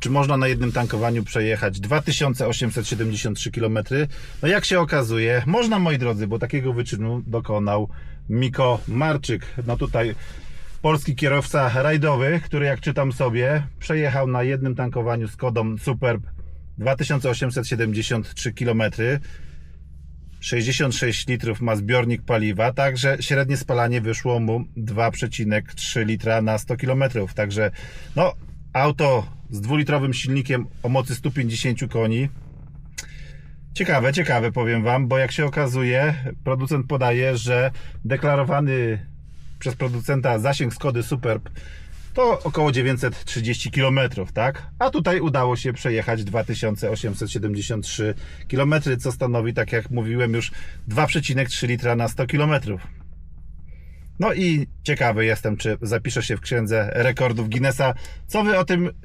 czy można na jednym tankowaniu przejechać 2873 km. No jak się okazuje, można moi drodzy, bo takiego wyczynu dokonał Miko Marczyk. No tutaj polski kierowca rajdowy, który jak czytam sobie, przejechał na jednym tankowaniu z kodą Superb 2873 km. 66 litrów ma zbiornik paliwa, także średnie spalanie wyszło mu 2,3 litra na 100 km. Także no, auto z dwulitrowym silnikiem o mocy 150 koni. Ciekawe, ciekawe powiem Wam, bo jak się okazuje, producent podaje, że deklarowany przez producenta zasięg Skody Superb to około 930 km, tak? A tutaj udało się przejechać 2873 km, co stanowi, tak jak mówiłem już, 2,3 litra na 100 km. No i ciekawy jestem, czy zapiszę się w księdze rekordów Guinnessa. Co wy o tym